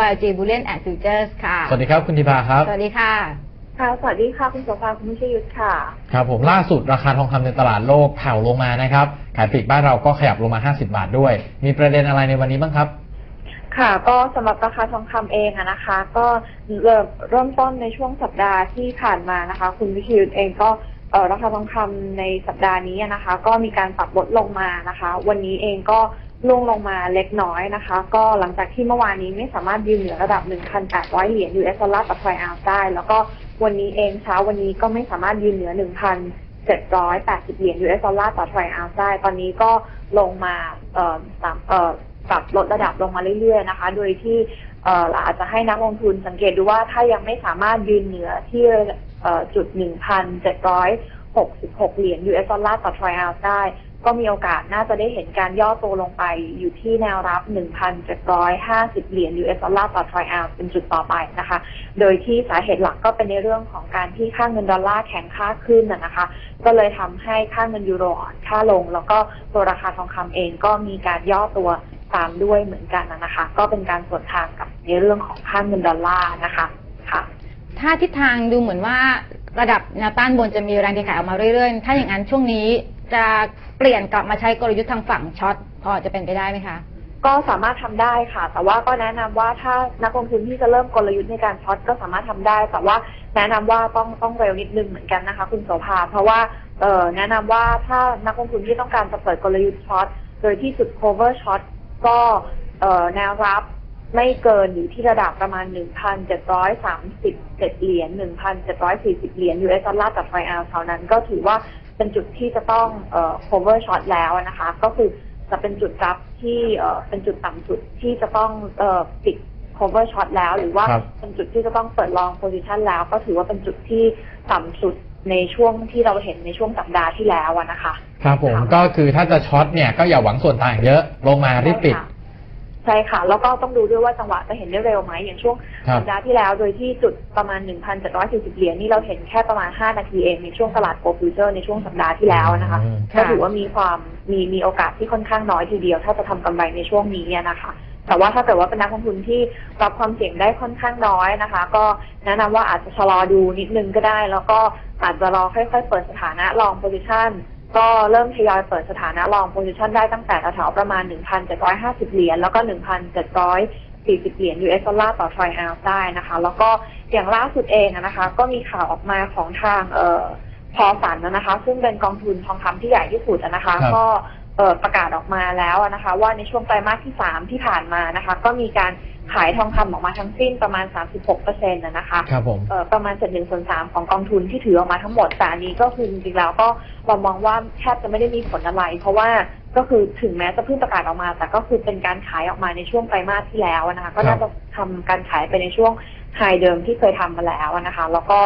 YG Bullion and Futures ค่ะ สวัสดีครับคุณธิพาครับ สวัสดีค่ะ ค่ะ สวัสดีค่ะ คุณโสภาคุณมิชยุทธค่ะ ครับผมล่าสุดราคาทองคำในตลาดโลกแผ่วลงมานะครับ ขายปลีกบ้านเราก็ขยับลงมา 50 บาทด้วย มีประเด็นอะไรในวันนี้บ้างครับ ค่ะ ก็สำหรับราคาทองคำเองอะนะคะ ก็เริ่มเริ่มต้นในช่วงสัปดาห์ที่ผ่านมานะคะ คุณวิชยุทธเองก็เอ่อราคาทองคำในสัปดาห์นี้อะนะคะ ก็มีการปรับลดลงมานะคะ วันนี้เองก็ ลงลงมาเล็กน้อยนะคะ ก็หลังจากที่เมื่อวานนี้ไม่สามารถยืนเหนือระดับ 1,800 เหรียญ US ดอลลาร์ต่อทรอยออนซ์ได้ แล้วก็วันนี้เองเช้าวันนี้ก็ไม่สามารถยืนเหนือ 1,780 เหรียญ US ดอลลาร์ต่อทรอยออนซ์ได้ ตอนนี้ก็ลงมาเอ่อสามเอ่อปรับลดระดับลงมาเรื่อยๆนะคะ โดยที่เอ่ออาจจะให้นักลงทุนสังเกตดูว่าถ้ายังไม่สามารถยืนเหนือที่เอ่อจุด 1,766 เหรียญ US ดอลลาร์ต่อทรอยออนซ์ได้ ก็มีโอกาสน่าจะได้เห็นการย่อตัวลงไปอยู่ที่แนวรับ 1,750 เหรียญ US ดอลลาร์ต่อทรอยออนซ์เป็นจุดต่อไปนะคะ โดยที่สาเหตุหลักก็เป็นในเรื่องของการที่ค่าเงินดอลลาร์แข็งค่าขึ้นนะคะ ก็เลยทำให้ค่าเงินยูโรอ่อนค่าลง แล้วก็ตัวราคาทองคำเองก็มีการย่อตัวตามด้วยเหมือนกันนะคะ ก็เป็นการสวนทางกับในเรื่องของค่าเงินดอลลาร์นะคะค่ะถ้าทิศทางดูเหมือนว่าระดับแนวต้านบนจะมีแรงเทขายออกมาเรื่อยๆ ถ้าอย่างนั้นช่วงนี้ จะเปลี่ยนกลับมาใช้กลยุทธ์ทางฝั่งช็อตพอจะเป็นไปได้ไหมคะก็สามารถทำได้ค่ะ แต่ว่าก็แนะนำว่าถ้านักลงทุนที่จะเริ่มกลยุทธ์ในการช็อตก็สามารถทำได้ แต่ว่าแนะนำว่าต้องต้องเร็วนิดนึงเหมือนกันนะคะ คุณโสภา เพราะว่าเออแนะนำว่าถ้านักลงทุนที่ต้องการจะเปิดกลยุทธ์ช็อตโดยที่จุด cover short ก็เออแนวรับไม่เกินอยู่ที่ระดับประมาณ 1,737 เหรียญ 1,740 เหรียญ US ดอลลาร์ต่อทรอยออนซ์เท่านั้นก็ถือว่า เป็นจุดที่จะต้องเอ่อ cover short แล้วนะคะ ก็คือจะเป็นจุดรับที่เอ่อเป็นจุดต่ำสุดที่จะต้องเอ่อปิด cover short แล้ว หรือว่าครับ เป็นจุดที่จะต้องเปิด long position แล้ว ก็ถือว่าเป็นจุดที่ต่ำสุดในช่วงที่เราเห็นในช่วงสัปดาห์ที่แล้วอะนะคะ ครับผมค่ะก็คือถ้าจะช็อตเนี่ยก็อย่าหวังส่วนต่างเยอะลงมารีบปิด ใช่ค่ะ แล้วก็ต้องดูด้วยว่าจังหวะจะเห็นได้เร็วไหมอย่างช่วงครับ สัปดาห์ที่แล้วโดยที่จุดประมาณ 1,740 เหรียญนี่เราเห็นแค่ประมาณ 5 นาทีเองในช่วงตลาดโกลฟิวเจอร์ในช่วงสัปดาห์ที่แล้วนะคะอืม ก็ถือว่ามีความมีมีโอกาสที่ค่อนข้างน้อยทีเดียว ถ้าจะทำกำไรในช่วงนี้อะนะคะ แต่ว่าถ้าเกิดว่าเป็นนักลงทุนที่รับความเสี่ยงได้ค่อนข้างน้อยนะคะ ก็แนะนำว่าอาจจะชะลอดูนิดนึงก็ได้ แล้วก็อาจจะรอค่อย ๆ เปิดสถานะลองโพซิชัน ก็เริ่มทยอยเปิดสถานะลองโพซิชันได้ตั้งแต่แถวๆประมาณ 1,750 เหรียญแล้วก็ 1,740 เหรียญ US ดอลลาร์ต่อทรอยออนซ์ได้นะคะ แล้วก็อย่างล่าสุดเองอะนะคะ ก็มีข่าวออกมาของทางเอ่อพอสันนะคะ ซึ่งเป็นกองทุนทองคำที่ใหญ่ที่สุดอะนะคะครับก็เอ่อ ประกาศออกมาแล้วอะนะคะ ว่าในช่วงไตรมาสที่3ที่ผ่านมานะคะ ก็มีการขายทองคำออกมาทั้งสิ้นประมาณ 36เปอร์เซ็นต์นะคะครับผมเอ่อประมาณเศษหนึ่งส่วนสามของกองทุนที่ถือออกมาทั้งหมดแต่อันนี้ก็คือจริงๆแล้วก็เรามองว่าแทบจะไม่ได้มีผลอะไร เพราะว่าก็คือถึงแม้จะเพิ่งประกาศออกมา แต่ก็คือเป็นการขายออกมาในช่วงไตรมาสที่แล้วนะคะ ก็น่าจะทำการขายไปในช่วงไฮเดิมที่เคยทำมาแล้วนะคะ แล้วก็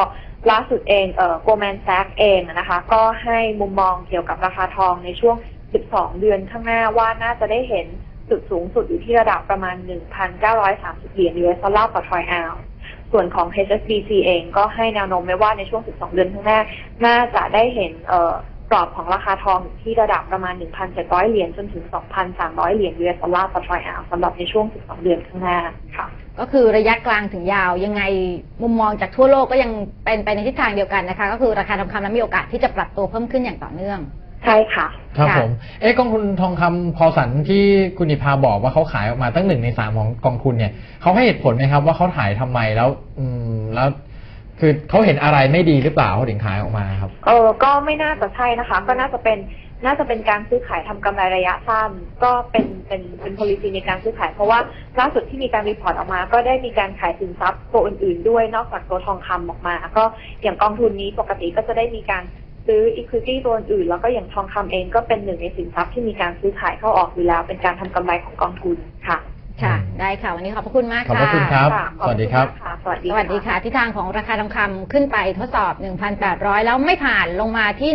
ล่าสุดเองเอ่อโกลแมนแซกเองนะคะ ก็ให้มุมมองเกี่ยวกับราคาทองในช่วง 12 เดือนข้างหน้าว่าน่าจะได้เห็นจุดสูงสุดอยู่ที่ระดับประมาณ 1,930 เหรียญ US ดอลลาร์ต่อทรอยออนซ์ส่วนของ HSBC เองก็ให้แนวโน้มไว้ว่าในช่วง 12 เดือนข้างหน้า น่าจะได้เห็นเอ่อกรอบของราคาทองที่ระดับประมาณ 1,700 เหรียญจนถึง 2,300 เหรียญ US ดอลลาร์ต่อทรอยออนซ์สำหรับในช่วง 12 เดือนข้างหน้าค่ะก็คือระยะกลางถึงยาวยังไงมุมมองจากทั่วโลกก็ยังเป็นไปในทิศทางเดียวกันนะคะ ก็คือราคาทองคำนั้นมีโอกาสที่จะปรับตัวเพิ่มขึ้นอย่างต่อเนื่อง ใช่ค่ะครับค่ะผม เอ๊ะกองทุนทองคำพอสันที่คุณนิพาบอกว่าเขาขายออกมาตั้งหนึ่งในสามของกองทุนเนี่ยเขาให้เหตุผลไหมครับ ว่าเขาขายทำไมแล้ว อืมแล้วคือเขาเห็นอะไรไม่ดีหรือเปล่าเขาถึงขายออกมาครับ เออก็ไม่น่าจะใช่นะคะ ก็น่าจะเป็นน่าจะเป็นการซื้อขายทำกำไรระยะสั้นก็เป็นเป็นเป็น policy ในการซื้อขาย เพราะว่าล่าสุดที่มีการรีพอร์ตออกมา ก็ได้มีการขายสินทรัพย์ตัวอื่น ๆ ด้วยนอกจากตัวทองคำออกมา ก็อย่างกองทุนนี้ปกติก็จะได้มีการ ซื้อ equity ตัวอื่นๆแล้วก็อย่างทองคำเองก็เป็นหนึ่งในสินทรัพย์ที่มีการซื้อขายเข้าออกอยู่แล้ว เป็นการทำกำไรของกองทุนค่ะ ค่ะอืมได้ค่ะ วันนี้ขอบพระคุณมากขอบค่ะพระคุณครับค่ะขอสวัสดีครับณมากค่ะสวัสดีสวัสดีค่ะที่ทางของราคาทองคำขึ้นไปทดสอบ 1,800 แล้วไม่ผ่านลงมาที่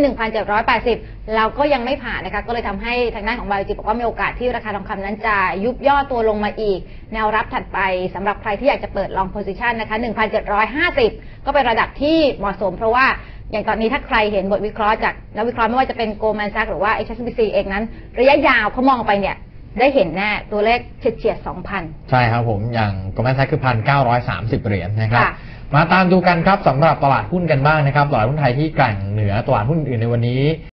1,780แล้วก็ยังไม่ผ่านนะคะ ก็เลยทำให้ทางด้านของบริจิบอกว่ามีโอกาสที่ราคาทองคำนั้นจะยุบย่อตัวลงมาอีก แนวรับถัดไปสำหรับใครที่อยากจะเปิดลองโพซิชันนะคะ 1,750 ก็เป็นระดับที่เหมาะสมเพราะว่า อย่างตอนนี้ถ้าใครเห็นบทวิเคราะห์จากนักวิเคราะห์ไม่ว่าจะเป็นโกลแมนซักหรือว่า HSBC เองนั้น ระยะยาวเขามองไปเนี่ยได้เห็นแน่ตัวเลขเฉียดๆ2,000ใช่ครับผมอย่างกลแมนแซกคือพันเก้าร้อยสามสิบเหรียญนะครับค่ะมาตามดูกันครับสำหรับตลาดหุ้นกันบ้างนะครับตลาดหุ้นไทยที่แกร่งเหนือตลาดหุ้นอื่นในวันนี้